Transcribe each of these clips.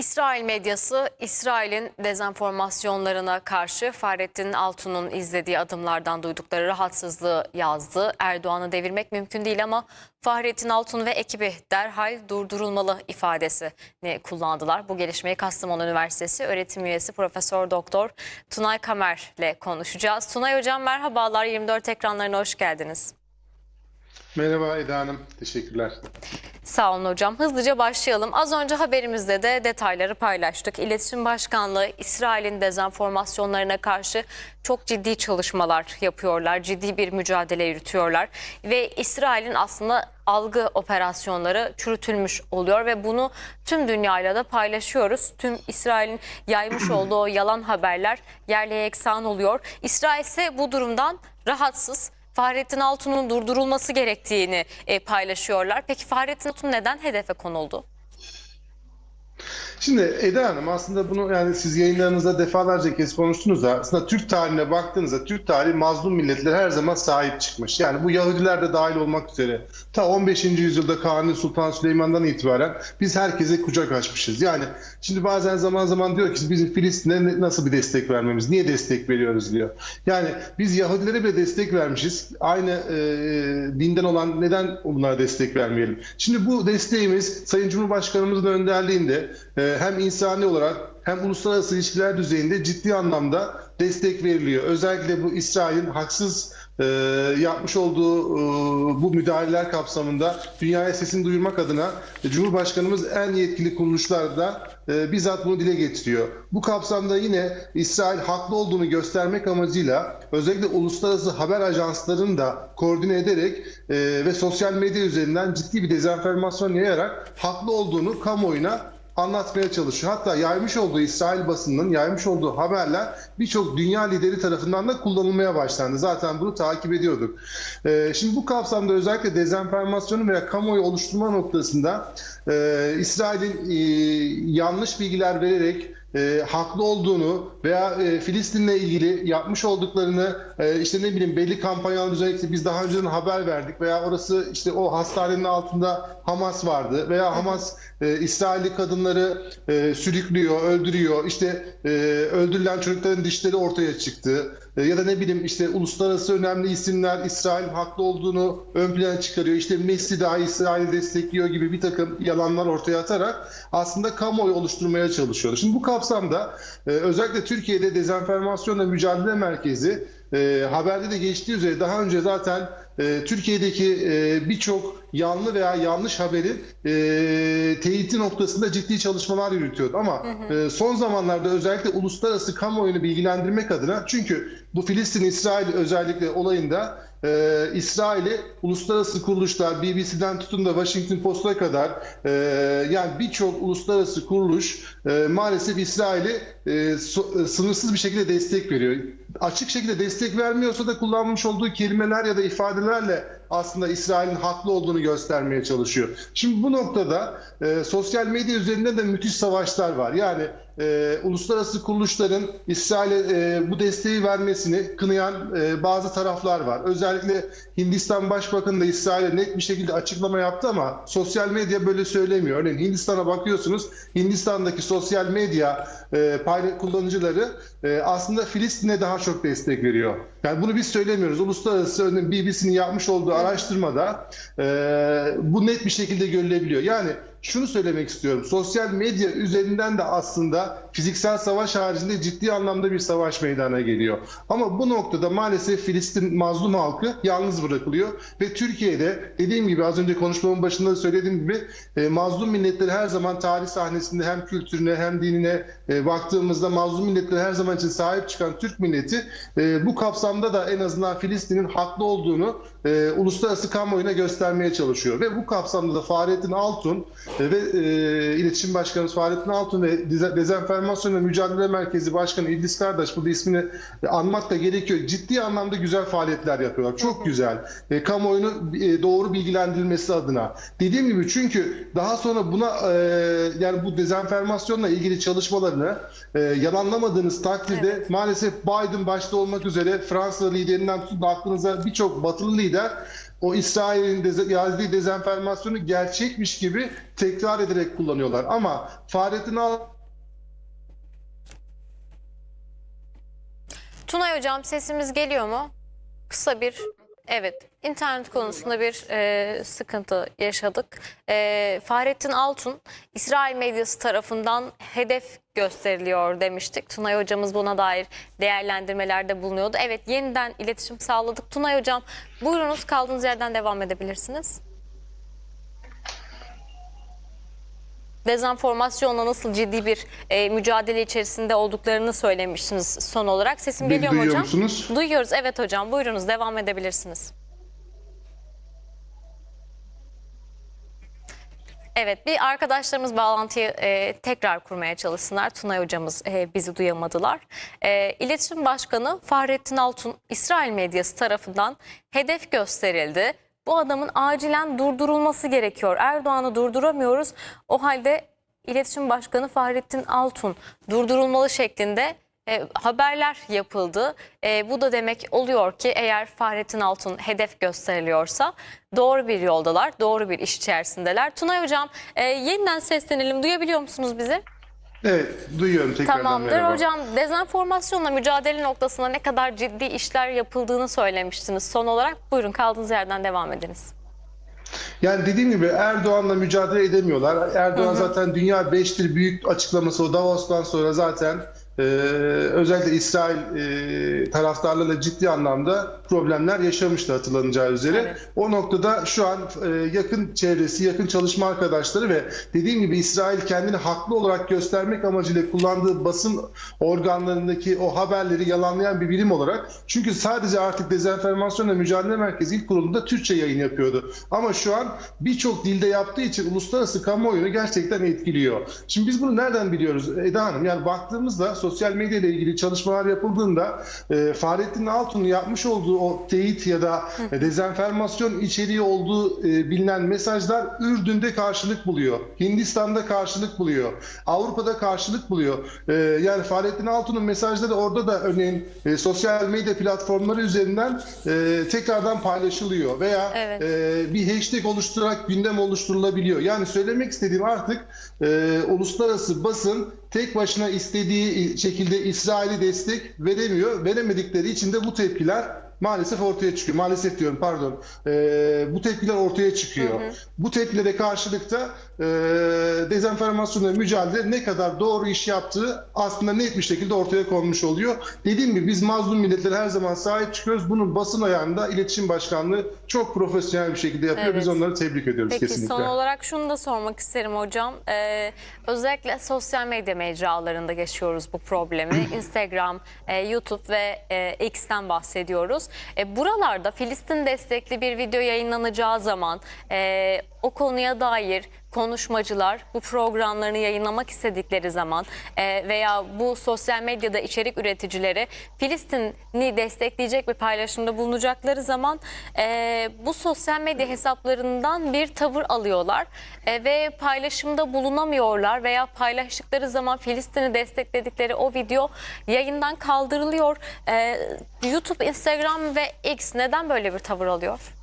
İsrail medyası İsrail'in dezenformasyonlarına karşı Fahrettin Altun'un izlediği adımlardan duydukları rahatsızlığı yazdı. Erdoğan'ı devirmek mümkün değil ama Fahrettin Altun ve ekibi derhal durdurulmalı ifadesini kullandılar. Bu gelişmeyi Kastamonu Üniversitesi öğretim üyesi Profesör Doktor Tunay Kamer ile konuşacağız. Tunay Hocam merhabalar 24 ekranlarına hoş geldiniz. Merhaba Eda Hanım, teşekkürler. Sağ olun hocam. Hızlıca başlayalım. Az önce haberimizde de detayları paylaştık. İletişim Başkanlığı İsrail'in dezenformasyonlarına karşı çok ciddi çalışmalar yapıyorlar. Ciddi bir mücadele yürütüyorlar. Ve İsrail'in aslında algı operasyonları çürütülmüş oluyor ve bunu tüm dünyayla da paylaşıyoruz. Tüm İsrail'in yaymış olduğu yalan haberler yerle eksan oluyor. İsrail ise bu durumdan rahatsız. Fahrettin Altun'un durdurulması gerektiğini e, paylaşıyorlar. Peki Fahrettin Altun neden hedefe konuldu? Şimdi Eda Hanım aslında bunu yani siz yayınlarınızda defalarca kez konuştunuz da aslında Türk tarihine baktığınızda Türk tarihi mazlum milletler her zaman sahip çıkmış. Yani bu Yahudiler de dahil olmak üzere ta 15. yüzyılda Kanuni Sultan Süleyman'dan itibaren biz herkese kucak açmışız. Yani şimdi bazen zaman zaman diyor ki bizim Filistin'e nasıl bir destek vermemiz, niye destek veriyoruz diyor. Yani biz Yahudilere bile destek vermişiz. Aynı e, dinden olan neden bunlara destek vermeyelim? Şimdi bu desteğimiz Sayın Cumhurbaşkanımızın önderliğinde hem insani olarak hem uluslararası ilişkiler düzeyinde ciddi anlamda destek veriliyor. Özellikle bu İsrail'in haksız e, yapmış olduğu e, bu müdahaleler kapsamında dünyaya sesini duyurmak adına Cumhurbaşkanımız en yetkili kuruluşlarda e, bizzat bunu dile getiriyor. Bu kapsamda yine İsrail haklı olduğunu göstermek amacıyla özellikle uluslararası haber ajanslarını da koordine ederek e, ve sosyal medya üzerinden ciddi bir dezenformasyon yayarak haklı olduğunu kamuoyuna anlatmaya çalışıyor. Hatta yaymış olduğu İsrail basınının yaymış olduğu haberler birçok dünya lideri tarafından da kullanılmaya başlandı. Zaten bunu takip ediyorduk. Ee, şimdi bu kapsamda özellikle dezenformasyonu veya kamuoyu oluşturma noktasında e, İsrail'in e, yanlış bilgiler vererek e, haklı olduğunu veya e, Filistin'le ilgili yapmış olduklarını e, işte ne bileyim belli kampanyalar düzenlikle biz daha önceden haber verdik veya orası işte o hastanenin altında Hamas vardı veya Hamas e, İsrailli kadınları e, sürüklüyor, öldürüyor. İşte e, öldürülen çocukların dişleri ortaya çıktı. E, ya da ne bileyim işte uluslararası önemli isimler İsrail haklı olduğunu ön plana çıkarıyor. İşte Messi dahi İsrail'i destekliyor gibi bir takım yalanlar ortaya atarak aslında kamuoyu oluşturmaya çalışıyor. Şimdi bu kapsamda e, özellikle Türkiye'de dezenformasyonla mücadele merkezi e, haberde de geçtiği üzere daha önce zaten e, Türkiye'deki e, birçok yanlı veya yanlış haberi e, teyiti noktasında ciddi çalışmalar yürütüyordu. Ama e, son zamanlarda özellikle uluslararası kamuoyunu bilgilendirmek adına çünkü bu Filistin-İsrail özellikle olayında e, İsrail'i uluslararası kuruluşlar BBC'den tutun da Washington Post'a kadar e, yani birçok uluslararası kuruluş e, maalesef İsrail'i e, so- e, sınırsız bir şekilde destek veriyor. Açık şekilde destek vermiyorsa da kullanmış olduğu kelimeler ya da ifadelerle aslında İsrail'in haklı olduğunu göstermeye çalışıyor. Şimdi bu noktada e, sosyal medya üzerinde de müthiş savaşlar var. Yani e, uluslararası kuruluşların İsrail'e e, bu desteği vermesini kınayan e, bazı taraflar var. Özellikle Hindistan Başbakanı da İsrail'e net bir şekilde açıklama yaptı ama sosyal medya böyle söylemiyor. Örneğin Hindistan'a bakıyorsunuz Hindistan'daki sosyal medya e, kullanıcıları e, aslında Filistin'e daha çok destek veriyor. Yani bunu biz söylemiyoruz. Uluslararası örneğin BBC'nin yapmış olduğu araştırmada e, bu net bir şekilde görülebiliyor. Yani şunu söylemek istiyorum. Sosyal medya üzerinden de aslında fiziksel savaş haricinde ciddi anlamda bir savaş meydana geliyor. Ama bu noktada maalesef Filistin mazlum halkı yalnız bırakılıyor ve Türkiye'de dediğim gibi az önce konuşmamın başında da söylediğim gibi e, mazlum milletleri her zaman tarih sahnesinde hem kültürüne hem dinine e, baktığımızda mazlum milletleri her zaman için sahip çıkan Türk milleti e, bu kapsamda da en azından Filistin'in haklı olduğunu e, uluslararası kamuoyuna göstermeye çalışıyor. Ve bu kapsamda da Fahrettin Altun e, ve e, İletişim Başkanımız Fahrettin Altun ve Deze- Dezenformasyon ve Mücadele Merkezi Başkanı İdris Kardeş burada ismini anmak da gerekiyor. Ciddi anlamda güzel faaliyetler yapıyorlar. Çok güzel. E, kamuoyunu e, doğru bilgilendirilmesi adına. Dediğim gibi çünkü daha sonra buna e, yani bu dezenformasyonla ilgili çalışmalarını e, yalanlamadığınız takdirde maalesef Biden başta olmak üzere Fransa liderinden tutun aklınıza birçok batılı lider o İsrail'in deze, yazdığı dezenformasyonu gerçekmiş gibi tekrar ederek kullanıyorlar. Ama Fahrettin Al Tunay Hocam sesimiz geliyor mu? Kısa bir evet internet konusunda bir e, sıkıntı yaşadık. E, Fahrettin Altun İsrail medyası tarafından hedef gösteriliyor demiştik. Tunay Hocamız buna dair değerlendirmelerde bulunuyordu. Evet yeniden iletişim sağladık. Tunay Hocam buyurunuz kaldığınız yerden devam edebilirsiniz. Dezenformasyonla nasıl ciddi bir e, mücadele içerisinde olduklarını söylemiştiniz son olarak. Sesim Beni geliyor mu duyuyor hocam? musunuz? Duyuyoruz evet hocam. Buyurunuz devam edebilirsiniz. Evet bir arkadaşlarımız bağlantıyı e, tekrar kurmaya çalışsınlar. Tunay hocamız e, bizi duyamadılar. E, İletişim Başkanı Fahrettin Altun İsrail medyası tarafından hedef gösterildi. Bu adamın acilen durdurulması gerekiyor. Erdoğan'ı durduramıyoruz. O halde İletişim Başkanı Fahrettin Altun durdurulmalı şeklinde e, haberler yapıldı. E, bu da demek oluyor ki eğer Fahrettin Altun hedef gösteriliyorsa doğru bir yoldalar, doğru bir iş içerisindeler. Tunay Hocam e, yeniden seslenelim. Duyabiliyor musunuz bizi? Evet, duyuyorum tekrardan Tamamdır merhaba. hocam. Dezenformasyonla mücadele noktasında ne kadar ciddi işler yapıldığını söylemiştiniz. Son olarak buyurun kaldığınız yerden devam ediniz. Yani dediğim gibi Erdoğan'la mücadele edemiyorlar. Erdoğan zaten dünya beştir büyük açıklaması o Davos'tan sonra zaten e, özellikle İsrail e, taraftarlarıyla ciddi anlamda problemler yaşamıştı hatırlanacağı üzere. Evet. O noktada şu an e, yakın çevresi, yakın çalışma arkadaşları ve dediğim gibi İsrail kendini haklı olarak göstermek amacıyla kullandığı basın organlarındaki o haberleri yalanlayan bir birim olarak çünkü sadece artık Dezenformasyonla Mücadele Merkezi ilk kurulunda Türkçe yayın yapıyordu. Ama şu an birçok dilde yaptığı için uluslararası kamuoyunu gerçekten etkiliyor. Şimdi biz bunu nereden biliyoruz Eda Hanım? Yani baktığımızda sosyal medya ile ilgili çalışmalar yapıldığında e, Fahrettin Altun'un yapmış olduğu o teyit ya da e, dezenformasyon içeriği olduğu e, bilinen mesajlar Ürdün'de karşılık buluyor. Hindistan'da karşılık buluyor. Avrupa'da karşılık buluyor. E, yani Fahrettin Altun'un mesajları orada da örneğin e, sosyal medya platformları üzerinden e, tekrardan paylaşılıyor veya Evet. e, bir hashtag oluşturarak gündem oluşturulabiliyor. Yani söylemek istediğim artık e, uluslararası basın tek başına istediği şekilde İsrail'i destek veremiyor. Veremedikleri için de bu tepkiler maalesef ortaya çıkıyor. Maalesef diyorum pardon. E, bu tepkiler ortaya çıkıyor. Bu tepkilere karşılıkta e, dezenformasyonla mücadele ne kadar doğru iş yaptığı aslında net bir şekilde ortaya konmuş oluyor. Dediğim gibi biz mazlum milletlere her zaman sahip çıkıyoruz. Bunun basın ayağında iletişim başkanlığı çok profesyonel bir şekilde yapıyor. Evet. Biz onları tebrik ediyoruz Peki kesinlikle. son olarak şunu da sormak isterim hocam. Ee, özellikle sosyal medya mecralarında geçiyoruz bu problemi. Instagram, e, YouTube ve e, X'ten bahsediyoruz. E, buralarda Filistin destekli bir video yayınlanacağı zaman e, o konuya dair konuşmacılar bu programlarını yayınlamak istedikleri zaman e, veya bu sosyal medyada içerik üreticileri Filistin'i destekleyecek bir paylaşımda bulunacakları zaman e, bu sosyal medya hesaplarından bir tavır alıyorlar E, ve paylaşımda bulunamıyorlar veya paylaştıkları zaman Filistin'i destekledikleri o video yayından kaldırılıyor. E, YouTube, Instagram ve X neden böyle bir tavır alıyor?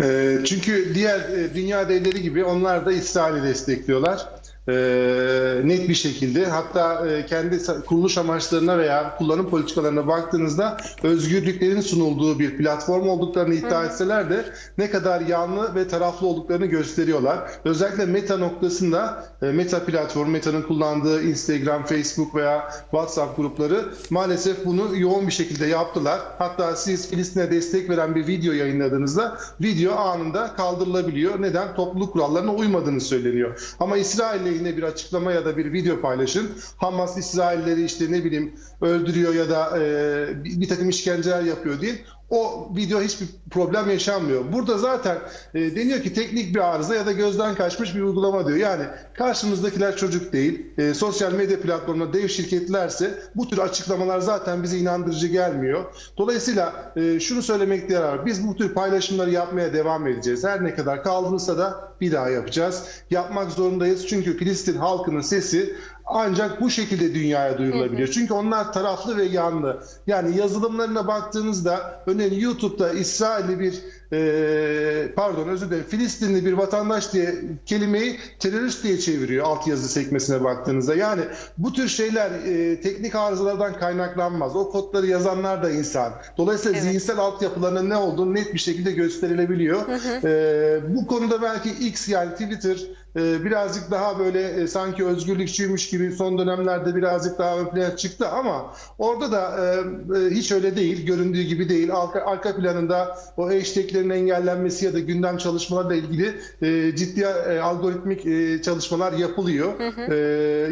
Ee, çünkü diğer e, dünya devleri gibi onlar da İsrail'i destekliyorlar. Ee, net bir şekilde hatta e, kendi kuruluş amaçlarına veya kullanım politikalarına baktığınızda özgürlüklerin sunulduğu bir platform olduklarını iddia etseler de ne kadar yanlı ve taraflı olduklarını gösteriyorlar. Özellikle Meta noktasında e, Meta platformu, Meta'nın kullandığı Instagram, Facebook veya WhatsApp grupları maalesef bunu yoğun bir şekilde yaptılar. Hatta siz Filistin'e destek veren bir video yayınladığınızda video anında kaldırılabiliyor. Neden? Topluluk kurallarına uymadığını söyleniyor. Ama İsrail'le yine bir açıklama ya da bir video paylaşın. Hamas İsrailleri işte ne bileyim öldürüyor ya da e, bir takım işkenceler yapıyor diye o video hiçbir problem yaşanmıyor. Burada zaten e, deniyor ki teknik bir arıza ya da gözden kaçmış bir uygulama diyor. Yani karşımızdakiler çocuk değil. E, sosyal medya platformunda dev şirketlerse bu tür açıklamalar zaten bize inandırıcı gelmiyor. Dolayısıyla e, şunu söylemekte yarar. Biz bu tür paylaşımları yapmaya devam edeceğiz. Her ne kadar kaldırılsa da bir daha yapacağız. Yapmak zorundayız çünkü Filistin halkının sesi ancak bu şekilde dünyaya duyurulabilir. Çünkü onlar taraflı ve yanlı. Yani yazılımlarına baktığınızda örneğin YouTube'da İsrailli bir e, pardon özür dilerim Filistinli bir vatandaş diye kelimeyi terörist diye çeviriyor altyazı sekmesine baktığınızda. Yani bu tür şeyler e, teknik arızalardan kaynaklanmaz. O kodları yazanlar da insan. Dolayısıyla Evet. zihinsel altyapılarının ne olduğunu net bir şekilde gösterilebiliyor. E, bu konuda belki X yani Twitter birazcık daha böyle e, sanki özgürlükçüymüş gibi son dönemlerde birazcık daha ön plana çıktı ama orada da e, e, hiç öyle değil, göründüğü gibi değil. Arka, arka planında o hashtaglerin engellenmesi ya da gündem çalışmalarla ilgili ciddi algoritmik çalışmalar yapılıyor. E,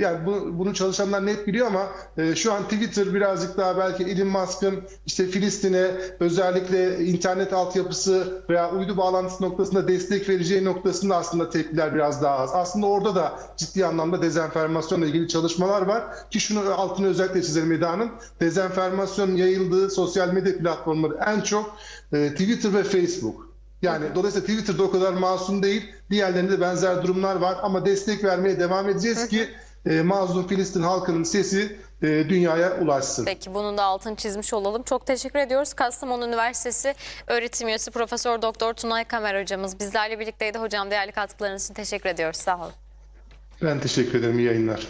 yani bu, bunu çalışanlar net biliyor ama şu an Twitter birazcık daha belki Elon Musk'ın işte Filistin'e özellikle internet altyapısı veya uydu bağlantısı noktasında destek vereceği noktasında aslında tepkiler biraz daha az. Aslında orada da ciddi anlamda dezenformasyonla ilgili çalışmalar var ki şunu altını özellikle çizelim Eda Hanım. Dezenformasyon yayıldığı sosyal medya platformları en çok e, Twitter ve Facebook. Yani dolayısıyla Twitter'da o kadar masum değil. Diğerlerinde de benzer durumlar var ama destek vermeye devam edeceğiz ki e, mazlum Filistin halkının sesi e, dünyaya ulaşsın. Peki bunun da altını çizmiş olalım. Çok teşekkür ediyoruz. Kastamonu Üniversitesi öğretim üyesi Profesör Doktor Tunay Kamer hocamız bizlerle birlikteydi. Hocam değerli katkılarınız için teşekkür ediyoruz. Sağ olun. Ben teşekkür ederim. İyi yayınlar.